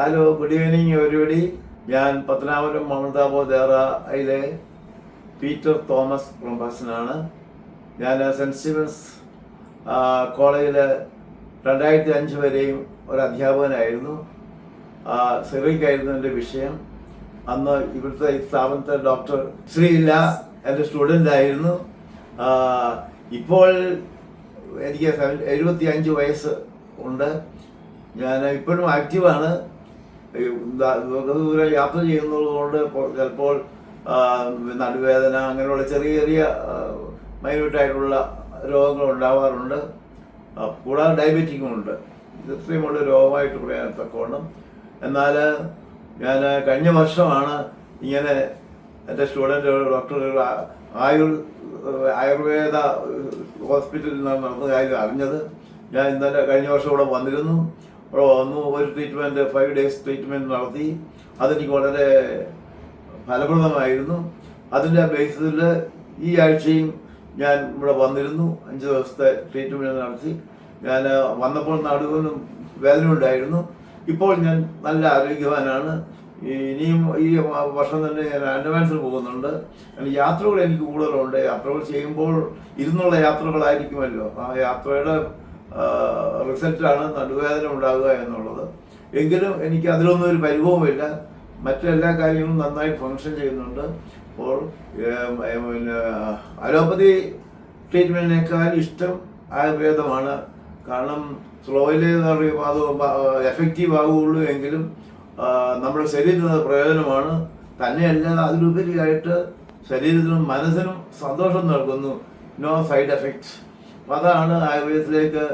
Hello good evening everybody ഞാൻ പത്തനാപുരം മമതാബോ ദേറയിലെ പീറ്റർ തോമസ് പ്രൊഫസനാണ് ഞാൻ സെന്റ് സ്റ്റീവൻസ് കോളേജിൽ രണ്ടായിരത്തി അഞ്ച് വരെയും ഒരു അധ്യാപകനായിരുന്നു. സിറിക്കായിരുന്നു എന്റെ വിഷയം. അന്ന് ഇവിടുത്തെ സ്ഥാപനത്തെ ഡോക്ടർ ശ്രീല എന്റെ സ്റ്റുഡന്റായിരുന്നു ഇപ്പോൾ എനിക്ക് എഴുപത്തി അഞ്ച് വയസ്സ് ഉണ്ട്. ഞാൻ ഇപ്പോഴും ആക്റ്റീവാണ് ദൂരെ യാത്ര ചെയ്യുന്നതുകൊണ്ട് ചിലപ്പോൾ നടുവേദന അങ്ങനെയുള്ള ചെറിയ ചെറിയ മൈന്യൂട്ടായിട്ടുള്ള രോഗങ്ങൾ ഉണ്ടാവാറുണ്ട്. കൂടാതെ ഡയബറ്റിക്കും ഉണ്ട്. ഇത്രയും ഇത്രയുമുള്ള രോഗമായിട്ട് പറയാൻ തക്കവണ്ണം എന്നാൽ ഞാൻ കഴിഞ്ഞ വർഷമാണ് ഇങ്ങനെ എന്റെ സ്റ്റുഡന്റ് ഡോക്ടർ ആയുർ ആയുർവേദ ഹോസ്പിറ്റലിൽ നടന്ന കാര്യം അറിഞ്ഞത്. ഞാൻ ഇന്നലെ കഴിഞ്ഞ വർഷം ഇവിടെ വന്നിരുന്നു. ഒരു ട്രീറ്റ്മെന്റ് ഫൈവ് ഡേയ്സ് ട്രീറ്റ്മെന്റ് നടത്തി. അതെനിക്ക് വളരെ ഫലപ്രദമായിരുന്നു. അതിന്റെ ബേസിൽ ഈ ആഴ്ചയും ഞാൻ ഇവിടെ വന്നിരുന്നു. അഞ്ച് ദിവസത്തെ ട്രീറ്റ്മെന്റ് നടത്തി. ഞാൻ വന്നപ്പോൾ നടുവിനും വേദന ഉണ്ടായിരുന്നു. ഇപ്പോൾ ഞാൻ നല്ല ആരോഗ്യവാനാണ്. ഇനിയും ഈ വർഷം തന്നെ ഞാൻ ആൻഡമാൻസിൽ പോകുന്നുണ്ട്. യാത്രകൾ എനിക്ക് കൂടുതലുണ്ട്. യാത്രകൾ ചെയ്യുമ്പോൾ ഇരുന്നുള്ള യാത്രകളായിരിക്കുമല്ലോ. ആ യാത്രയുടെ റിസൾട്ടാണ് നടുവേദന ഉണ്ടാകുക എന്നുള്ളത്. എങ്കിലും എനിക്ക് അതിലൊന്നും ഒരു പരിഭവമില്ല മറ്റെല്ലാ കാര്യങ്ങളും നന്നായി ഫങ്ഷൻ ചെയ്യുന്നുണ്ട്. അപ്പോൾ പിന്നെ അലോപ്പതി ട്രീറ്റ്മെന്റിനേക്കാൾ ഇഷ്ടം ആയുർവേദമാണ്. കാരണം സ്ലോയിലെ എന്ന് പറയുമ്പോൾ അത് എഫക്റ്റീവ് ആകുകയുള്ളൂ എങ്കിലും നമ്മുടെ ശരീരത്തിന് അത് പ്രയോജനമാണ്. തന്നെയല്ല അതിലുപരിയായിട്ട് ശരീരത്തിനും മനസ്സിനും സന്തോഷം നൽകുന്നു. നോ സൈഡ് എഫക്ട്സ് അതാണ് ആയുർവേദത്തിലേക്ക്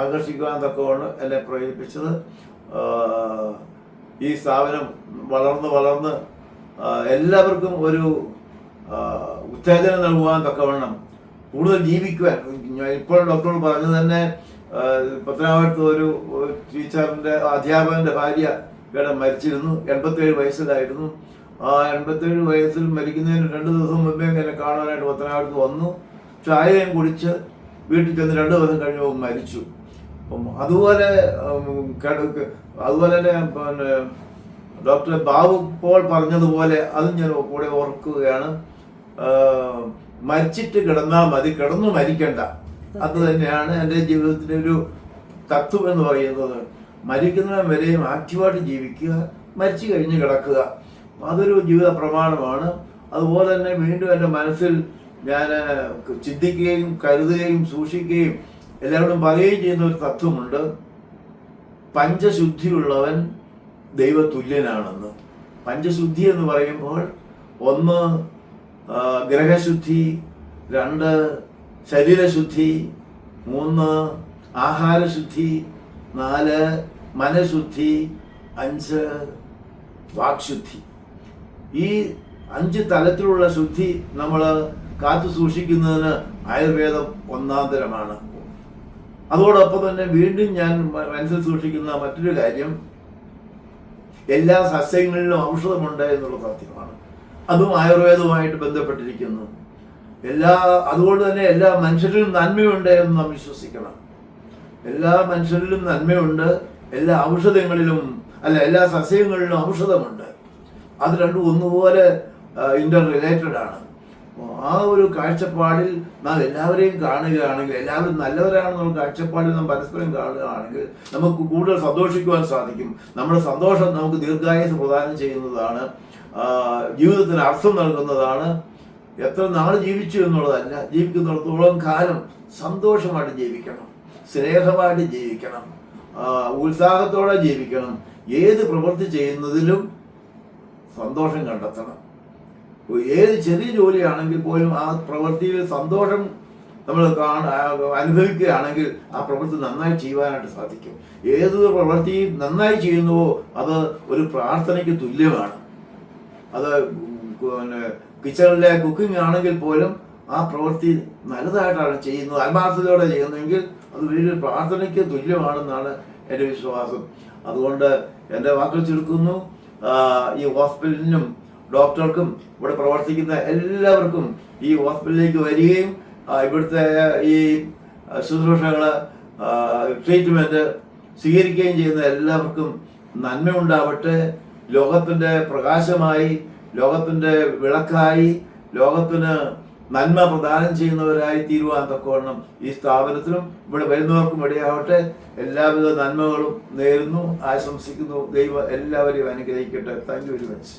ആകർഷിക്കുവാൻ തക്കവണ്ണം എന്നെ പ്രേരിപ്പിച്ചത്. ഈ സ്ഥാപനം വളർന്ന് വളർന്ന് എല്ലാവർക്കും ഒരു ഉത്തേജനം നൽകുവാൻ തക്കവണ്ണം കൂടുതൽ ജീവിക്കുവാൻ. ഇപ്പോൾ ഡോക്ടറോട് പറഞ്ഞു തന്നെ പത്തനാപുരത്ത് ഒരു ടീച്ചറിന്റെ അധ്യാപകന്റെ ഭാര്യ ഇവിടെ മരിച്ചിരുന്നു. എൺപത്തേഴ് വയസ്സിലായിരുന്നു. ആ എൺപത്തേഴ് വയസ്സിൽ മരിക്കുന്നതിന് രണ്ട് ദിവസം മുമ്പേ എന്നെ കാണാനായിട്ട് പത്തനാപുരത്ത് വന്നു. ചായയും കുടിച്ച് വീട്ടിൽ ചെന്ന് രണ്ട് ദിവസം കഴിഞ്ഞപ്പോൾ മരിച്ചു. അപ്പം അതുപോലെ അതുപോലെ തന്നെ പിന്നെ ഡോക്ടർ ബാബു പോൾ പറഞ്ഞതുപോലെ അതും ഞാൻ കൂടെ ഓർക്കുകയാണ്. മരിച്ചിട്ട് കിടന്നാൽ മതി കിടന്നു മരിക്കണ്ട. അത് തന്നെയാണ് എന്റെ ജീവിതത്തിന്റെ ഒരു തത്വം എന്ന് പറയുന്നത്. മരിക്കുന്നവൻ വരെയും ആക്റ്റീവായിട്ട് ജീവിക്കുക മരിച്ചു കഴിഞ്ഞ് കിടക്കുക. അതൊരു ജീവിത പ്രമാണമാണ്. അതുപോലെ തന്നെ വീണ്ടും എന്റെ മനസ്സിൽ ഞാൻ ചിന്തിക്കുകയും കരുതുകയും സൂക്ഷിക്കുകയും എല്ലാവരോടും പറയുകയും ചെയ്യുന്ന ഒരു തത്വമുണ്ട്. പഞ്ചശുദ്ധിയുള്ളവൻ ദൈവതുല്യനാണെന്ന്. പഞ്ചശുദ്ധി എന്ന് പറയുമ്പോൾ ഒന്ന് ഗ്രഹശുദ്ധി രണ്ട് ശരീരശുദ്ധി മൂന്ന് ആഹാരശുദ്ധി നാല് മനഃശുദ്ധി അഞ്ച് വാക്ശുദ്ധി. ഈ അഞ്ച് തലത്തിലുള്ള ശുദ്ധി നമ്മൾ കാത്തു സൂക്ഷിക്കുന്നതിന് ആയുർവേദം ഒന്നാന്തരമാണ്. അതോടൊപ്പം തന്നെ വീണ്ടും ഞാൻ മനസ്സിൽ സൂക്ഷിക്കുന്ന മറ്റൊരു കാര്യം എല്ലാ സസ്യങ്ങളിലും ഔഷധമുണ്ട് എന്നുള്ള സത്യമാണ്. അതും ആയുർവേദവുമായിട്ട് ബന്ധപ്പെട്ടിരിക്കുന്നു. എല്ലാ അതുകൊണ്ട് തന്നെ എല്ലാ മനുഷ്യരിലും നന്മയുണ്ട് എന്ന് നാം വിശ്വസിക്കണം. എല്ലാ മനുഷ്യരിലും നന്മയുണ്ട് എല്ലാ ഔഷധങ്ങളിലും അല്ല എല്ലാ സസ്യങ്ങളിലും ഔഷധമുണ്ട്. അത് രണ്ടും ഒന്നുപോലെ ഇന്റർ റിലേറ്റഡ് ആണ്. ആ ഒരു കാഴ്ചപ്പാടിൽ നാം എല്ലാവരെയും കാണുകയാണെങ്കിൽ എല്ലാവരും നല്ലവരാണെന്നുള്ള കാഴ്ചപ്പാടിൽ നാം പരസ്പരം കാണുകയാണെങ്കിൽ നമുക്ക് കൂടുതൽ സന്തോഷിക്കുവാൻ സാധിക്കും. നമ്മുടെ സന്തോഷം നമുക്ക് ദീർഘായുസ് പ്രദാനം ചെയ്യുന്നതാണ് ജീവിതത്തിന് അർത്ഥം നൽകുന്നതാണ്. എത്ര നാൾ ജീവിച്ചു എന്നുള്ളതല്ല ജീവിക്കുന്നിടത്തോളം കാലം സന്തോഷമായിട്ട് ജീവിക്കണം സ്നേഹമായിട്ട് ജീവിക്കണം ഉത്സാഹത്തോടെ ജീവിക്കണം. ഏത് പ്രവൃത്തി ചെയ്യുന്നതിലും സന്തോഷം കണ്ടെത്തണം. ഏത് ചെറിയ ജോലിയാണെങ്കിൽ പോലും ആ പ്രവൃത്തിയിൽ സന്തോഷം നമ്മൾ അനുഭവിക്കുകയാണെങ്കിൽ ആ പ്രവൃത്തി നന്നായി ചെയ്യുവാനായിട്ട് സാധിക്കും. ഏത് പ്രവൃത്തി നന്നായി ചെയ്യുന്നുവോ അത് ഒരു പ്രാർത്ഥനയ്ക്ക് തുല്യമാണ്. അത് പിന്നെ കിച്ചണിലെ കുക്കിംഗ് ആണെങ്കിൽ പോലും ആ പ്രവൃത്തി നല്ലതായിട്ടാണ് ചെയ്യുന്നത് ആത്മാർത്ഥതയോടെ ചെയ്യുന്നതെങ്കിൽ അത് വലിയൊരു പ്രാർത്ഥനയ്ക്ക് തുല്യമാണെന്നാണ് എന്റെ വിശ്വാസം. അതുകൊണ്ട് എന്റെ വാക്കുകൾ ചുരുക്കുന്നു. ഈ ഹോസ്പിറ്റലിനും ഡോക്ടർക്കും ഇവിടെ പ്രവർത്തിക്കുന്ന എല്ലാവർക്കും ഈ ഹോസ്പിറ്റലിലേക്ക് വരികയും ഇവിടുത്തെ ഈ ശുശ്രൂഷകൾ ട്രീറ്റ്മെന്റ് സ്വീകരിക്കുകയും ചെയ്യുന്ന എല്ലാവർക്കും നന്മയുണ്ടാവട്ടെ. ലോകത്തിന്റെ പ്രകാശമായി ലോകത്തിന്റെ വിളക്കായി ലോകത്തിന് നന്മ പ്രദാനം ചെയ്യുന്നവരായി തീരുവാൻ തക്കവണ്ണം ഈ സ്ഥാപനത്തിനും ഇവിടെ വരുന്നവർക്കും ഇടയാവട്ടെ. എല്ലാവിധ നന്മകളും നേരുന്നു. ആശംസിക്കുന്നു. ദൈവം എല്ലാവരെയും അനുഗ്രഹിക്കട്ടെ. Thank you very much